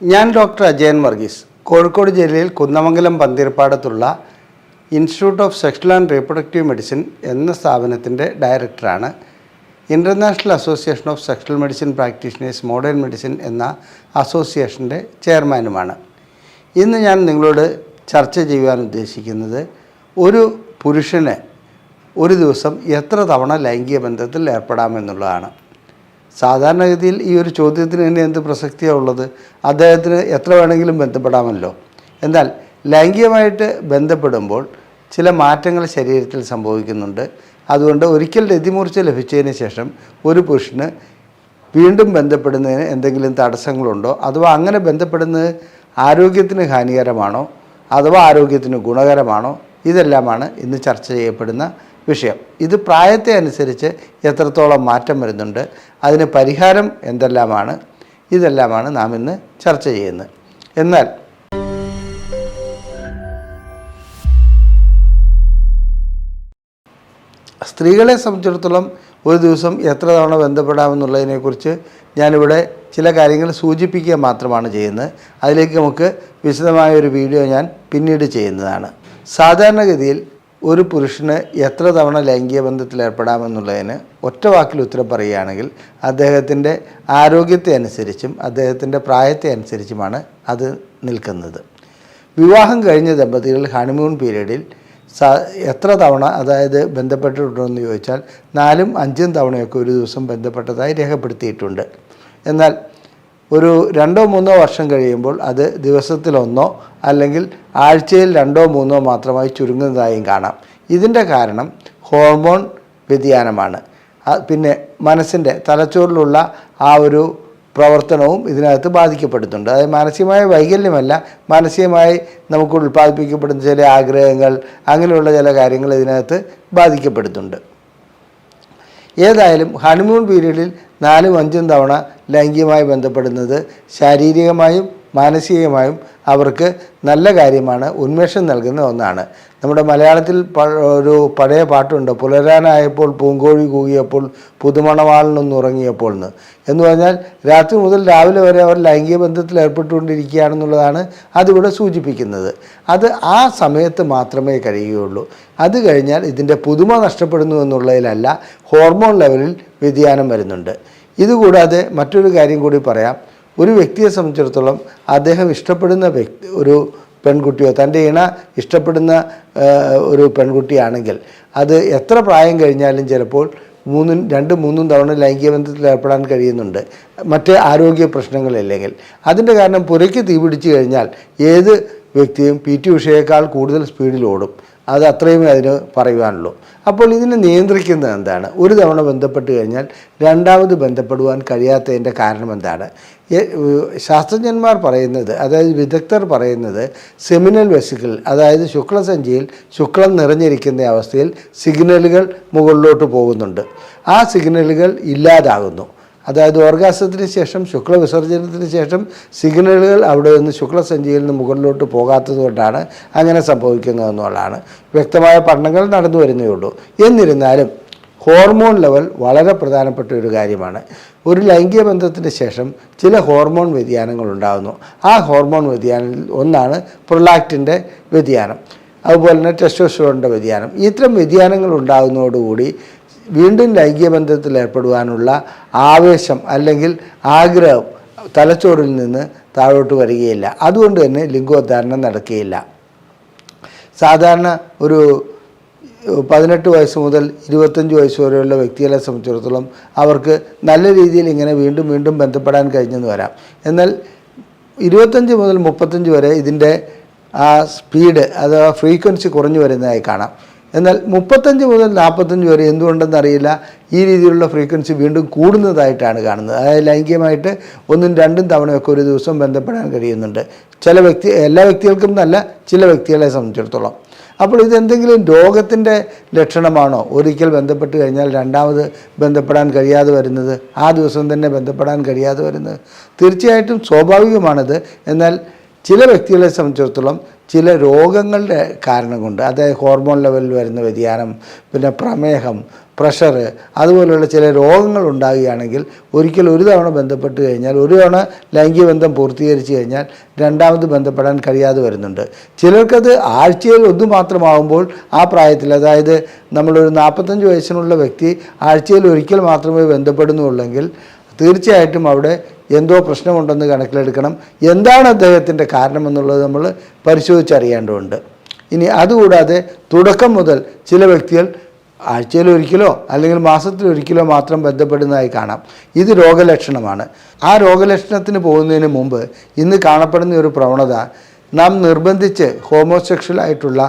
ഞാൻ ഡോക്ടർ അജയൻ വർഗീസ്. കോഴിക്കോട് ജില്ലയിൽ Kunnamangalam പന്തീർപ്പാടത്തുള്ള institute of sexual and reproductive medicine എന്ന സ്ഥാപനത്തിന്റെ ഡയറക്ടറാണ്. International association of sexual medicine practitioners modern medicine എന്ന അസോസിയേഷന്റെ ചെയർമാനുമാണ്. ഇന്ന് ഞാൻ നിങ്ങളോട് ചർച്ച ചെയ്യുവാൻ ഉദ്ദേശിക്കുന്നത് ഒരു പുരുഷന് ഒരു ദിവസം എത്ര തവണ ലൈംഗിക ബന്ധത്തിൽ ഏർപ്പെടാമെന്നുള്ളതാണ്. സാധാരണഗതിയിൽ ഈ ഒരു ചോദ്യത്തിന് തന്നെ എന്ത് പ്രസക്തിയാണ് ഉള്ളത്? അദ്ദേഹത്തിന് എത്ര വേണമെങ്കിലും ബന്ധപ്പെടാമല്ലോ. എന്നാൽ ലൈംഗികമായിട്ട് ബന്ധപ്പെടുമ്പോൾ ചില മാറ്റങ്ങൾ ശരീരത്തിൽ സംഭവിക്കുന്നുണ്ട്. അതുകൊണ്ട് ഒരിക്കൽ രതിമൂർച്ച ലഭിച്ചതിന് ശേഷം ഒരു പുരുഷന് വീണ്ടും ബന്ധപ്പെടുന്നതിന് എന്തെങ്കിലും തടസ്സങ്ങളുണ്ടോ? അഥവാ അങ്ങനെ ബന്ധപ്പെടുന്നത് ആരോഗ്യത്തിന് ഹാനികരമാണോ? അഥവാ ആരോഗ്യത്തിന് ഗുണകരമാണോ? ഇതെല്ലാമാണ് ഇന്ന് ചർച്ച ചെയ്യപ്പെടുന്ന വിഷയം. ഇത് പ്രായത്തെ അനുസരിച്ച് എത്രത്തോളം മാറ്റം വരുന്നുണ്ട് അതിന് പരിഹാരം എന്തെല്ലാമാണ് ഇതെല്ലാമാണ് നാം ഇന്ന് ചർച്ച ചെയ്യുന്നത്. എന്നാൽ സ്ത്രീകളെ സംബന്ധിച്ചിടത്തോളം ഒരു ദിവസം എത്ര തവണ ബന്ധപ്പെടാമെന്നുള്ളതിനെക്കുറിച്ച് ഞാനിവിടെ ചില കാര്യങ്ങൾ സൂചിപ്പിക്കുക മാത്രമാണ് ചെയ്യുന്നത്. അതിലേക്ക് നമുക്ക് വിശദമായ ഒരു വീഡിയോ ഞാൻ പിന്നീട് ചെയ്യുന്നതാണ്. സാധാരണഗതിയിൽ ഒരു പുരുഷന് എത്ര തവണ ലൈംഗിക ബന്ധത്തിൽ ഏർപ്പെടാമെന്നുള്ളതിന് ഒറ്റ വാക്കിൽ ഉത്തരം പറയുകയാണെങ്കിൽ അദ്ദേഹത്തിന്റെ ആരോഗ്യത്തെ അനുസരിച്ചും അദ്ദേഹത്തിന്റെ പ്രായത്തെ അനുസരിച്ചുമാണ് അത് നിൽക്കുന്നത്. വിവാഹം കഴിഞ്ഞ ദമ്പതികൾ ഹണിമൂൺ പീരീഡിൽ എത്ര തവണ അതായത് ബന്ധപ്പെട്ടിട്ടുണ്ടോ എന്ന് ചോദിച്ചാൽ നാലും അഞ്ചും തവണയൊക്കെ ഒരു ദിവസം ബന്ധപ്പെട്ടതായി രേഖപ്പെടുത്തിയിട്ടുണ്ട്. എന്നാൽ ഒരു രണ്ടോ മൂന്നോ വർഷം കഴിയുമ്പോൾ അത് ദിവസത്തിലൊന്നോ അല്ലെങ്കിൽ ആഴ്ചയിൽ രണ്ടോ മൂന്നോ മാത്രമായി ചുരുങ്ങുന്നതായും കാണാം. ഇതിന്റെ കാരണം ഹോർമോൺ വ്യതിയാനമാണ്. പിന്നെ മനസ്സിന്റെ തലച്ചോറിലുള്ള ആ ഒരു പ്രവർത്തനവും ഇതിനകത്ത് ബാധിക്കപ്പെടുന്നുണ്ട്. അതായത് മാനസികമായ വൈകല്യമല്ല മാനസികമായി നമുക്ക് ഉൽപ്പാദിപ്പിക്കപ്പെടുന്ന ചില ആഗ്രഹങ്ങൾ അങ്ങനെയുള്ള ചില കാര്യങ്ങൾ ഇതിനകത്ത് ബാധിക്കപ്പെടുന്നുണ്ട്. ഏതായാലും ഹണിമൂൺ പീരീഡിൽ നാലും അഞ്ചും തവണ ലൈംഗികമായി ബന്ധപ്പെടുന്നത് ശാരീരികമായും മാനസികമായും അവർക്ക് നല്ല കാര്യമാണ്. ഉന്മേഷം നൽകുന്ന ഒന്നാണ്. നമ്മുടെ മലയാളത്തിൽ ഒരു പഴയ പാട്ടുണ്ട്. പുലരാനായപ്പോൾ പൂങ്കോഴി കൂകിയപ്പോൾ പുതുമണവാളിനൊന്നും ഉറങ്ങിയപ്പോൾ എന്ന് എന്ന് പറഞ്ഞാൽ രാത്രി മുതൽ രാവിലെ വരെ അവർ ലൈംഗിക ബന്ധത്തിൽ ഏർപ്പെട്ടുകൊണ്ടിരിക്കുകയാണെന്നുള്ളതാണ് അതിവിടെ സൂചിപ്പിക്കുന്നത്. അത് ആ സമയത്ത് മാത്രമേ കഴിയുകയുള്ളൂ. അത് കഴിഞ്ഞാൽ ഇതിന്റെ പുതുമ നഷ്ടപ്പെടുന്നു എന്നുള്ളതിലല്ല ഹോർമോൺ ലെവലിൽ വ്യതിയാനം വരുന്നുണ്ട്. ഇതുകൂടാതെ മറ്റൊരു കാര്യം കൂടി പറയാം. ഒരു വ്യക്തിയെ സംബന്ധിച്ചിടത്തോളം അദ്ദേഹം ഇഷ്ടപ്പെടുന്ന വ്യക്തി ഒരു പെൺകുട്ടിയോ തന്റെ ഇണ ഇഷ്ടപ്പെടുന്ന ഒരു പെൺകുട്ടിയാണെങ്കിൽ അത് എത്ര പ്രായം കഴിഞ്ഞാലും ചിലപ്പോൾ മൂന്നും രണ്ട് മൂന്നും തവണ ലൈംഗിക ബന്ധത്തിൽ ഏർപ്പെടാൻ കഴിയുന്നുണ്ട്. മറ്റ് ആരോഗ്യ പ്രശ്നങ്ങളില്ലെങ്കിൽ. അതിന്റെ കാരണം പുരയ്ക്ക് തീ പിടിച്ചു കഴിഞ്ഞാൽ ഏത് വ്യക്തിയും പി ടി ഉഷയേക്കാൾ കൂടുതൽ സ്പീഡിൽ ഓടും. അത് അത്രയും അതിന് പറയുവാനുള്ളൂ. അപ്പോൾ ഇതിനെ നിയന്ത്രിക്കുന്നത് എന്താണ്? ഒരു തവണ ബന്ധപ്പെട്ട് കഴിഞ്ഞാൽ രണ്ടാമത് ബന്ധപ്പെടുവാൻ കഴിയാത്തതിന്റെ കാരണം എന്താണ്? ശാസ്ത്രജ്ഞന്മാർ പറയുന്നത് അതായത് വിദഗ്ധർ പറയുന്നത് സെമിനൽ വെസിക്കിൾ അതായത് ശുക്ലസഞ്ചിയിൽ ശുക്ലം നിറഞ്ഞിരിക്കുന്ന അവസ്ഥയിൽ സിഗ്നലുകൾ മുകളിലോട്ട് പോകുന്നുണ്ട്. ആ സിഗ്നലുകൾ ഇല്ലാതാകുന്നു. അതായത് ഓർഗാസത്തിന് ശേഷം ശുക്ലവിസർജനത്തിന് ശേഷം സിഗ്നലുകൾ അവിടെ നിന്ന് ശുക്ലസഞ്ചിയിൽ നിന്ന് മുകളിലോട്ട് പോകാത്തത് കൊണ്ടാണ് അങ്ങനെ സംഭവിക്കുന്നതെന്നുള്ളതാണ് വ്യക്തമായ പഠനങ്ങൾ നടന്നു വരുന്നേ ഉള്ളൂ. എന്നിരുന്നാലും ഹോർമോൺ ലെവൽ വളരെ പ്രധാനപ്പെട്ട ഒരു കാര്യമാണ്. ഒരു ലൈംഗിക ബന്ധത്തിന് ശേഷം ചില ഹോർമോൺ വ്യതിയാനങ്ങൾ ഉണ്ടാകുന്നു ആ ഹോർമോൺ വ്യതിയാനത്തിൽ ഒന്നാണ് പ്രൊലാക്റ്റിന്റെ വ്യതിയാനം. അതുപോലെ തന്നെ ടെസ്റ്റോസ്റ്ററോണിന്റെ വ്യതിയാനം. ഇത്തരം വ്യതിയാനങ്ങൾ ഉണ്ടാകുന്നതോടുകൂടി വീണ്ടും ലൈംഗിക ബന്ധത്തിൽ ഏർപ്പെടുവാനുള്ള ആവേശം അല്ലെങ്കിൽ ആഗ്രഹം തലച്ചോറിൽ നിന്ന് താഴോട്ട് വരികയില്ല. അതുകൊണ്ട് തന്നെ ലിംഗോദ്ധാരണം നടക്കുകയില്ല. സാധാരണ ഒരു പതിനെട്ട് വയസ്സ് മുതൽ ഇരുപത്തഞ്ച് വയസ്സ് വരെയുള്ള വ്യക്തികളെ സംബന്ധിച്ചിടത്തോളം അവർക്ക് നല്ല രീതിയിൽ ഇങ്ങനെ വീണ്ടും വീണ്ടും ബന്ധപ്പെടാൻ കഴിഞ്ഞെന്ന് വരാം. എന്നാൽ ഇരുപത്തഞ്ച് മുതൽ മുപ്പത്തഞ്ച് വരെ ഇതിന്റെ ആ സ്പീഡ് അഥവാ ഫ്രീക്വൻസി കുറഞ്ഞു വരുന്നതായി കാണാം. എന്നാൽ മുപ്പത്തഞ്ച് മുതൽ നാൽപ്പത്തഞ്ച് വരെ എന്തുകൊണ്ടെന്ന് അറിയില്ല. ഈ രീതിയിലുള്ള ഫ്രീക്വൻസി വീണ്ടും കൂടുന്നതായിട്ടാണ് കാണുന്നത്. അതായത് ലൈംഗികമായിട്ട് ഒന്നും രണ്ടും തവണയൊക്കെ ഒരു ദിവസം ബന്ധപ്പെടാൻ കഴിയുന്നുണ്ട്. ചില വ്യക്തി എല്ലാ വ്യക്തികൾക്കും നല്ല ചില വ്യക്തികളെ സംബന്ധിച്ചിടത്തോളം. അപ്പോൾ ഇതെന്തെങ്കിലും രോഗത്തിന്റെ ലക്ഷണമാണോ? ഒരിക്കൽ ബന്ധപ്പെട്ട് കഴിഞ്ഞാൽ രണ്ടാമത് ബന്ധപ്പെടാൻ കഴിയാതെ വരുന്നത് ആ ദിവസം തന്നെ ബന്ധപ്പെടാൻ കഴിയാതെ വരുന്നത്. തീർച്ചയായിട്ടും സ്വാഭാവികമാണിത്. എന്നാൽ ചില വ്യക്തികളെ സംബന്ധിച്ചിടത്തോളം ചില രോഗങ്ങളുടെ കാരണം കൊണ്ട് അതായത് ഹോർമോൺ ലെവലിൽ വരുന്ന വ്യതിയാനം പിന്നെ പ്രമേഹം പ്രഷർ അതുപോലെയുള്ള ചില രോഗങ്ങൾ ഉണ്ടാകുകയാണെങ്കിൽ ഒരിക്കൽ ഒരു തവണ ബന്ധപ്പെട്ട് കഴിഞ്ഞാൽ ഒരു തവണ ലൈംഗിക ബന്ധം പൂർത്തീകരിച്ച് കഴിഞ്ഞാൽ രണ്ടാമത് ബന്ധപ്പെടാൻ കഴിയാതെ വരുന്നുണ്ട്. ചിലർക്കത് ആഴ്ചയിൽ ഒന്ന് മാത്രമാകുമ്പോൾ ആ പ്രായത്തിൽ അതായത് നമ്മളൊരു നാൽപ്പത്തഞ്ച് വയസ്സിനുള്ള വ്യക്തി ആഴ്ചയിൽ ഒരിക്കൽ മാത്രമേ ബന്ധപ്പെടുന്നുള്ളെങ്കിൽ തീർച്ചയായിട്ടും അവിടെ എന്തോ പ്രശ്നമുണ്ടെന്ന് കണക്കിലെടുക്കണം. എന്താണ് അദ്ദേഹത്തിന്റെ കാരണമെന്നുള്ളത് നമ്മൾ പരിശോധിച്ചറിയേണ്ടതുണ്ട്. ഇനി അതുകൂടാതെ തുടക്കം മുതൽ ചില വ്യക്തികൾ ആഴ്ചയിൽ ഒരിക്കലോ അല്ലെങ്കിൽ മാസത്തിൽ ഒരിക്കലോ മാത്രം ബന്ധപ്പെടുന്നതായി കാണാം. ഇത് രോഗലക്ഷണമാണ്. ആ രോഗലക്ഷണത്തിന് പോകുന്നതിന് മുമ്പ് ഇന്ന് കാണപ്പെടുന്ന ഒരു പ്രവണത നാം നിർബന്ധിച്ച് ഹോമോസെക്ഷൽ ആയിട്ടുള്ള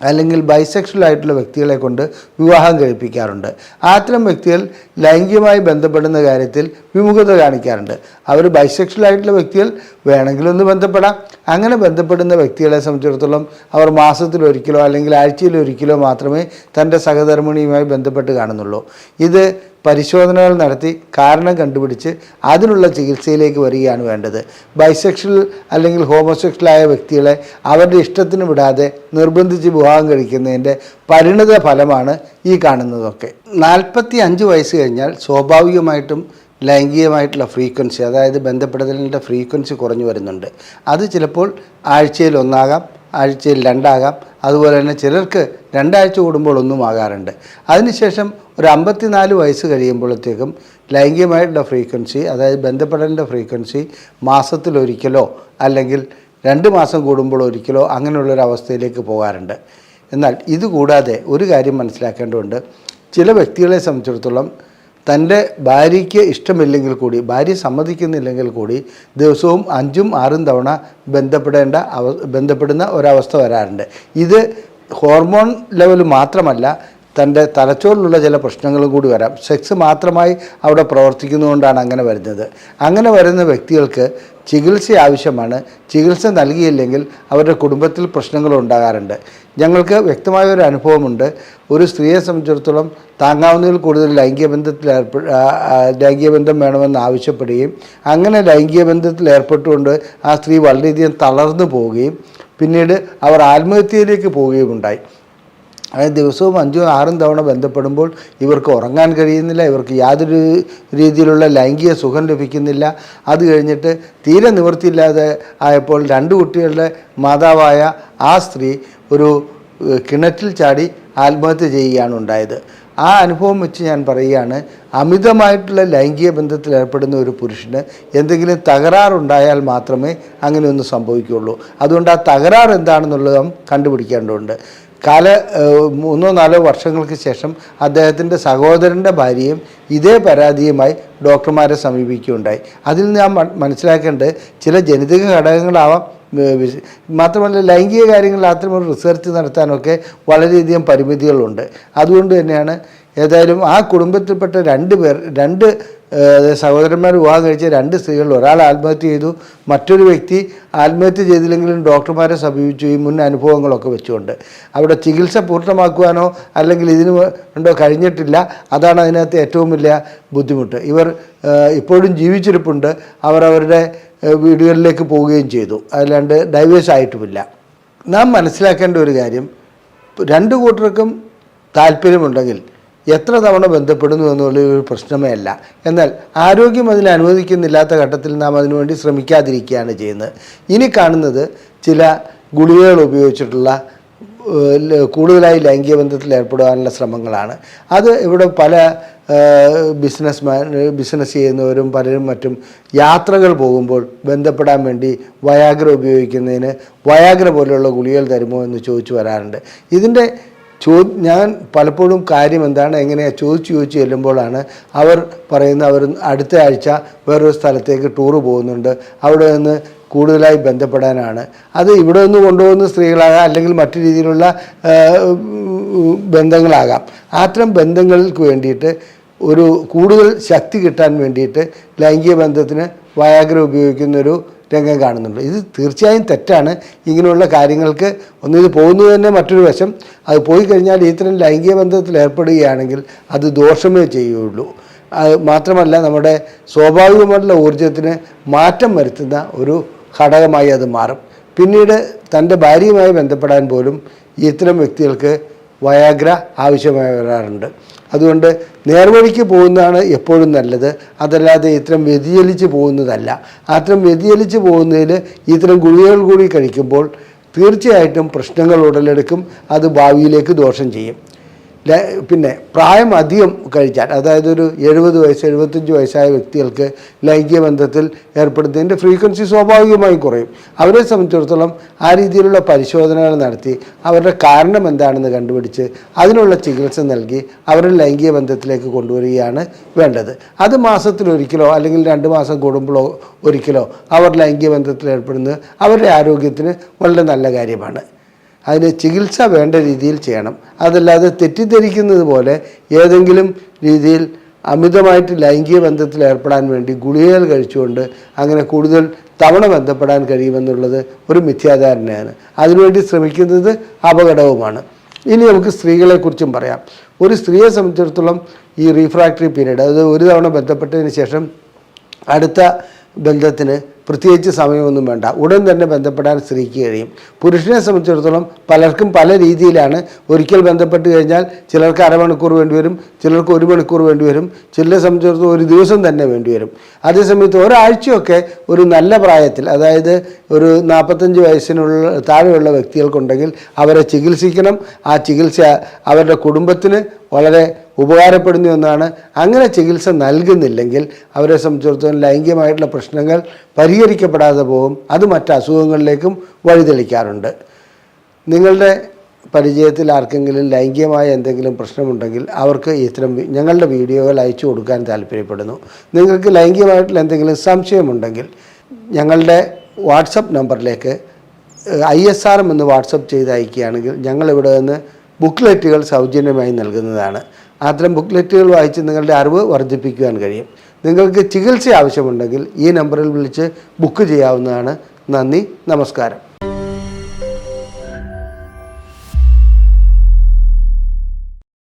അല്ലെങ്കിൽ ബൈസെക്ഷൽ ആയിട്ടുള്ള വ്യക്തികളെ കൊണ്ട് വിവാഹം കഴിപ്പിക്കാറുണ്ട്. അത്തരം വ്യക്തികൾ ലൈംഗികമായി ബന്ധപ്പെടുന്ന കാര്യത്തിൽ വിമുഖത കാണിക്കാറുണ്ട്. അവർ ബൈസെക്ഷൽ ആയിട്ടുള്ള വ്യക്തികൾ വേണമെങ്കിൽ ഒന്ന് ബന്ധപ്പെടാം. അങ്ങനെ ബന്ധപ്പെടുന്ന വ്യക്തികളെ സംബന്ധിച്ചിടത്തോളം അവർ മാസത്തിലൊരിക്കലോ അല്ലെങ്കിൽ ആഴ്ചയിലൊരിക്കലോ മാത്രമേ തന്റെ സഹധർമ്മിണിയുമായി ബന്ധപ്പെട്ട് കാണുന്നുള്ളൂ. ഇത് പരിശോധനകൾ നടത്തി കാരണം കണ്ടുപിടിച്ച് അതിനുള്ള ചികിത്സയിലേക്ക് വരികയാണ് വേണ്ടത്. ബൈസെക്ഷൽ അല്ലെങ്കിൽ ഹോമോസെക്ഷലായ വ്യക്തികളെ അവരുടെ ഇഷ്ടത്തിന് വിടാതെ നിർബന്ധിച്ച് വിവാഹം കഴിക്കുന്നതിന്റെ പരിണിത ഫലമാണ് ഈ കാണുന്നതൊക്കെ. നാൽപ്പത്തി അഞ്ച് വയസ്സ് കഴിഞ്ഞാൽ സ്വാഭാവികമായിട്ടും ലൈംഗികമായിട്ടുള്ള ഫ്രീക്വൻസി അതായത് ബന്ധപ്പെടുത്തലിന്റെ ഫ്രീക്വൻസി കുറഞ്ഞു വരുന്നുണ്ട്. അത് ചിലപ്പോൾ ആഴ്ചയിൽ ഒന്നാകാം ആഴ്ചയിൽ രണ്ടാകാം. അതുപോലെ തന്നെ ചിലർക്ക് രണ്ടാഴ്ച കൂടുമ്പോൾ ഒന്നും ആകാറുണ്ട്. അതിനുശേഷം ഒരു അമ്പത്തിനാല് വയസ്സ് കഴിയുമ്പോഴത്തേക്കും ലൈംഗികമായിട്ടുള്ള ഫ്രീക്വൻസി അതായത് ബന്ധപ്പെടലിന്റെ ഫ്രീക്വൻസി മാസത്തിലൊരിക്കലോ അല്ലെങ്കിൽ രണ്ട് മാസം കൂടുമ്പോൾ ഒരിക്കലോ അങ്ങനെയുള്ളൊരു അവസ്ഥയിലേക്ക് പോകാറുണ്ട്. എന്നാൽ ഇതുകൂടാതെ ഒരു കാര്യം മനസ്സിലാക്കേണ്ടതുണ്ട്. ചില വ്യക്തികളെ സംബന്ധിച്ചിടത്തോളം തന്റെ ഭാര്യയ്ക്ക് ഇഷ്ടമില്ലെങ്കിൽ കൂടി ഭാര്യ സമ്മതിക്കുന്നില്ലെങ്കിൽ കൂടി ദിവസവും അഞ്ചും ആറും തവണ ബന്ധപ്പെടേണ്ട അവ ബന്ധപ്പെടുന്ന ഒരവസ്ഥ വരാറുണ്ട്. ഇത് ഹോർമോൺ ലെവൽ മാത്രമല്ല തന്റെ തലച്ചോറിലുള്ള ചില പ്രശ്നങ്ങളും കൂടി വരാം. സെക്സ് മാത്രമായി അവിടെ പ്രവർത്തിക്കുന്നതുകൊണ്ടാണ് അങ്ങനെ വരുന്നത്. അങ്ങനെ വരുന്ന വ്യക്തികൾക്ക് ചികിത്സ ആവശ്യമാണ്. ചികിത്സ നൽകിയില്ലെങ്കിൽ അവരുടെ കുടുംബത്തിൽ പ്രശ്നങ്ങൾ ഉണ്ടാകാറുണ്ട്. ഞങ്ങൾക്ക് വ്യക്തമായ ഒരു അനുഭവമുണ്ട്. ഒരു സ്ത്രീയെ സംബന്ധിച്ചിടത്തോളം താങ്ങാവുന്നതിൽ കൂടുതൽ ലൈംഗിക ബന്ധത്തിൽ ഏർപ്പെ ലൈംഗിക ബന്ധം വേണമെന്ന് ആവശ്യപ്പെടുകയും അങ്ങനെ ലൈംഗിക ബന്ധത്തിൽ ഏർപ്പെട്ടുകൊണ്ട് ആ സ്ത്രീ വളരെയധികം തളർന്നു പോവുകയും പിന്നീട് അവർ ആത്മഹത്യയിലേക്ക് പോവുകയും ഉണ്ടായി അതായത് ദിവസവും അഞ്ചും ആറും തവണ ബന്ധപ്പെടുമ്പോൾ ഇവർക്ക് ഉറങ്ങാൻ കഴിയുന്നില്ല ഇവർക്ക് യാതൊരു രീതിയിലുള്ള ലൈംഗിക സുഖം ലഭിക്കുന്നില്ല. അത് കഴിഞ്ഞിട്ട് തീരെ നിവൃത്തിയില്ലാതെ ആയപ്പോൾ രണ്ട് കുട്ടികളുടെ മാതാവായ ആ സ്ത്രീ ഒരു കിണറ്റിൽ ചാടി ആത്മഹത്യ ചെയ്യുകയാണ് ഉണ്ടായത്. ആ അനുഭവം വെച്ച് ഞാൻ പറയുകയാണ് അമിതമായിട്ടുള്ള ലൈംഗിക ബന്ധത്തിൽ ഏർപ്പെടുന്ന ഒരു പുരുഷന് എന്തെങ്കിലും തകരാറുണ്ടായാൽ മാത്രമേ അങ്ങനെയൊന്നും സംഭവിക്കുകയുള്ളൂ. അതുകൊണ്ട് ആ തകരാർ എന്താണെന്നുള്ളതും കണ്ടുപിടിക്കേണ്ടതുണ്ട്. കാല മൂന്നോ നാലോ വർഷങ്ങൾക്ക് ശേഷം അദ്ദേഹത്തിന്റെ സഹോദരന്റെ ഭാര്യയും ഇതേ പരാതിയുമായി ഡോക്ടർമാരെ സമീപിക്കുകയുണ്ടായി. അതിൽ നിന്ന് ഞാൻ മനസ്സിലാക്കേണ്ടത് ചില ജനിതക ഘടകങ്ങളാവാം മാത്രമല്ല ലൈംഗിക കാര്യങ്ങളിൽ അത്തരം റിസർച്ച് നടത്താനൊക്കെ വളരെയധികം പരിമിതികളുണ്ട്. അതുകൊണ്ട് തന്നെയാണ് ഏതായാലും ആ കുടുംബത്തിൽപ്പെട്ട രണ്ട് പേർ രണ്ട് സഹോദരന്മാർ വിവാഹം കഴിച്ച രണ്ട് സ്ത്രീകൾ ഒരാൾ ആത്മഹത്യ ചെയ്തു മറ്റൊരു വ്യക്തി ആത്മഹത്യ ചെയ്തില്ലെങ്കിലും ഡോക്ടർമാരെ സമീപിച്ചു. ഈ മുൻ അനുഭവങ്ങളൊക്കെ വെച്ചുകൊണ്ട്. അവിടെ ചികിത്സ പൂർണമാക്കുവാനോ അല്ലെങ്കിൽ ഇതിന് ഉണ്ടോ കഴിഞ്ഞിട്ടില്ല അതാണ് അതിനകത്ത് ഏറ്റവും വലിയ ബുദ്ധിമുട്ട്. ഇവർ ഇപ്പോഴും ജീവിച്ചിരിപ്പുണ്ട്. അവർ അവരുടെ വീടുകളിലേക്ക് പോവുകയും ചെയ്തു. അല്ലാണ്ട് ഡൈവേഴ്സ് ആയിട്ടുമില്ല. നാം മനസ്സിലാക്കേണ്ട ഒരു കാര്യം രണ്ടു കൂട്ടർക്കും താല്പര്യമുണ്ടെങ്കിൽ എത്ര തവണ ബന്ധപ്പെടുന്നു എന്നുള്ള ഒരു പ്രശ്നമേ അല്ല. എന്നാൽ ആരോഗ്യം അതിന് അനുവദിക്കുന്നില്ലാത്ത ഘട്ടത്തിൽ നാം അതിനുവേണ്ടി ശ്രമിക്കാതിരിക്കുകയാണ് ചെയ്യുന്നത്. ഇനി കാണുന്നത് ചില ഗുളികകൾ ഉപയോഗിച്ചിട്ടുള്ള കൂടുതലായി ലൈംഗിക ബന്ധത്തിൽ ഏർപ്പെടുവാനുള്ള ശ്രമങ്ങളാണ്. അത് ഇവിടെ പല ബിസിനസ് മാൻ ബിസിനസ് ചെയ്യുന്നവരും പലരും മറ്റും യാത്രകൾ പോകുമ്പോൾ ബന്ധപ്പെടാൻ വേണ്ടി വയാഗ്ര ഉപയോഗിക്കുന്നതിന് വയാഗ്ര പോലെയുള്ള ഗുളികകൾ തരുമോ എന്ന് ചോദിച്ചു വരാറുണ്ട്. ഇതിന്റെ ചോ ഞാൻ പലപ്പോഴും കാര്യം എന്താണ് എങ്ങനെയാണ് ചോദിച്ചു ചോദിച്ചു ചെല്ലുമ്പോഴാണ് അവർ പറയുന്ന അവർ അടുത്ത ആഴ്ച വേറൊരു സ്ഥലത്തേക്ക് ടൂറ് പോകുന്നുണ്ട് അവിടെ നിന്ന് കൂടുതലായി ബന്ധപ്പെടാനാണ്. അത് ഇവിടെ നിന്ന് കൊണ്ടുപോകുന്ന സ്ത്രീകളാകാം അല്ലെങ്കിൽ മറ്റു രീതിയിലുള്ള ബന്ധങ്ങളാകാം. അത്തരം ബന്ധങ്ങൾക്ക് വേണ്ടിയിട്ട് ഒരു കൂടുതൽ ശക്തി കിട്ടാൻ വേണ്ടിയിട്ട് ലൈംഗിക ബന്ധത്തിന് വയാഗ്ര ഉപയോഗിക്കുന്നൊരു രംഗം കാണുന്നുണ്ട്. ഇത് തീർച്ചയായും തെറ്റാണ്. ഇങ്ങനെയുള്ള കാര്യങ്ങൾക്ക് ഒന്ന് ഇത് പോകുന്നത് തന്നെ മറ്റൊരു വശം. അത് പോയി കഴിഞ്ഞാൽ ഇത്തരം ലൈംഗിക ബന്ധത്തിൽ ഏർപ്പെടുകയാണെങ്കിൽ അത് ദോഷമേ ചെയ്യുള്ളൂ. അത് മാത്രമല്ല നമ്മുടെ സ്വാഭാവികമായിട്ടുള്ള ഊർജത്തിന് മാറ്റം വരുത്തുന്ന ഒരു ഘടകമായി അത് മാറും. പിന്നീട് തന്റെ ഭാര്യയുമായി ബന്ധപ്പെടാൻ പോലും ഇത്തരം വ്യക്തികൾക്ക് വയാഗ്ര ആവശ്യമായി വരാറുണ്ട്. അതുകൊണ്ട് നേർവഴിക്ക് പോകുന്നതാണ് എപ്പോഴും നല്ലത്. അതല്ലാതെ ഇത്തരം വ്യതിചലിച്ച് പോകുന്നതല്ല. അത്തരം വ്യതിചലിച്ച് പോകുന്നതിൽ ഇത്തരം ഗുളികകൾ കൂടി കഴിക്കുമ്പോൾ തീർച്ചയായിട്ടും പ്രശ്നങ്ങൾ ഉടലെടുക്കും. അത് ഭാവിയിലേക്ക് ദോഷം ചെയ്യും. പിന്നെ പ്രായം അധികം കഴിച്ചാൽ അതായത് ഒരു എഴുപത് വയസ്സ് എഴുപത്തഞ്ച് വയസ്സായ വ്യക്തികൾക്ക് ലൈംഗിക ബന്ധത്തിൽ ഏർപ്പെടുന്നതിന്റെ ഫ്രീക്വൻസി സ്വാഭാവികമായി കുറയും. അവരെ സംബന്ധിച്ചിടത്തോളം ആ രീതിയിലുള്ള പരിശോധനകൾ നടത്തി അവരുടെ കാരണം എന്താണെന്ന് കണ്ടുപിടിച്ച് അതിനുള്ള ചികിത്സ നൽകി അവരുടെ ലൈംഗിക ബന്ധത്തിലേക്ക് കൊണ്ടുവരികയാണ് വേണ്ടത്. അത് മാസത്തിലൊരിക്കലോ അല്ലെങ്കിൽ രണ്ട് മാസം കൂടുമ്പോഴോ ഒരിക്കലോ അവർ ലൈംഗിക ബന്ധത്തിൽ ഏർപ്പെടുന്നത് അവരുടെ ആരോഗ്യത്തിന് വളരെ നല്ല കാര്യമാണ്. അതിന് ചികിത്സ വേണ്ട രീതിയിൽ ചെയ്യണം. അതല്ലാതെ തെറ്റിദ്ധരിക്കുന്നത് പോലെ ഏതെങ്കിലും രീതിയിൽ അമിതമായിട്ട് ലൈംഗിക ബന്ധത്തിൽ ഏർപ്പെടാൻ വേണ്ടി ഗുളികകൾ കഴിച്ചുകൊണ്ട് അങ്ങനെ കൂടുതൽ തവണ ബന്ധപ്പെടാൻ കഴിയുമെന്നുള്ളത് ഒരു മിഥ്യാധാരണയാണ്. അതിനുവേണ്ടി ശ്രമിക്കുന്നത് അപകടവുമാണ്. ഇനി നമുക്ക് സ്ത്രീകളെക്കുറിച്ചും പറയാം. ഒരു സ്ത്രീയെ സംബന്ധിച്ചിടത്തോളം ഈ റീഫ്രാക്ടറി പീരീഡ് അതായത് ഒരു തവണ ബന്ധപ്പെട്ടതിന് ശേഷം അടുത്ത ബന്ധത്തിന് പ്രത്യേകിച്ച് സമയമൊന്നും വേണ്ട. ഉടൻ തന്നെ ബന്ധപ്പെടാൻ സ്ത്രീക്ക് കഴിയും. പുരുഷനെ സംബന്ധിച്ചിടത്തോളം പലർക്കും പല രീതിയിലാണ് ഒരിക്കൽ ബന്ധപ്പെട്ട് കഴിഞ്ഞാൽ ചിലർക്ക് അരമണിക്കൂർ വേണ്ടിവരും ചിലർക്ക് ഒരു മണിക്കൂർ വേണ്ടിവരും ചിലരെ സംബന്ധിച്ചിടത്തോളം ഒരു ദിവസം തന്നെ വേണ്ടിവരും അതേസമയത്ത് ഒരാഴ്ചയൊക്കെ ഒരു നല്ല പ്രായത്തിൽ അതായത് ഒരു നാൽപ്പത്തഞ്ച് വയസ്സിനുള്ള താഴെയുള്ള വ്യക്തികൾക്കുണ്ടെങ്കിൽ അവരെ ചികിത്സിക്കണം. ആ ചികിത്സ അവരുടെ കുടുംബത്തിന് വളരെ ഉപകാരപ്പെടുന്ന എന്നാണ്. അങ്ങനെ ചികിത്സ നൽകുന്നില്ലെങ്കിൽ അവരെ സംബന്ധിച്ചിടത്തോളം ലൈംഗികമായിട്ടുള്ള പ്രശ്നങ്ങൾ പരിഹരിക്കപ്പെടാതെ പോകും. അത് മറ്റ് അസുഖങ്ങളിലേക്കും വഴിതെളിക്കാറുണ്ട്. നിങ്ങളുടെ പരിചയത്തിൽ ആർക്കെങ്കിലും ലൈംഗികമായ എന്തെങ്കിലും പ്രശ്നമുണ്ടെങ്കിൽ അവർക്ക് ഇത്തരം ഞങ്ങളുടെ വീഡിയോകൾ അയച്ചു കൊടുക്കാൻ താല്പര്യപ്പെടുന്നു. നിങ്ങൾക്ക് ലൈംഗികമായിട്ടുള്ള എന്തെങ്കിലും സംശയമുണ്ടെങ്കിൽ ഞങ്ങളുടെ വാട്സപ്പ് നമ്പറിലേക്ക് ഐ എസ് ആർ എം എന്ന് വാട്സപ്പ് ചെയ്ത് അയക്കുകയാണെങ്കിൽ ഞങ്ങളിവിടെ നിന്ന് ബുക്ക്ലെറ്റുകൾ സൗജന്യമായി നൽകുന്നതാണ്. അത്തരം ബുക്ക്ലെറ്റുകൾ വായിച്ച് നിങ്ങളുടെ അറിവ് വർദ്ധിപ്പിക്കുവാൻ കഴിയും. നിങ്ങൾക്ക് ചികിത്സ ആവശ്യമുണ്ടെങ്കിൽ ഈ നമ്പറിൽ വിളിച്ച് ബുക്ക് ചെയ്യാവുന്നതാണ്. നന്ദി നമസ്കാരം.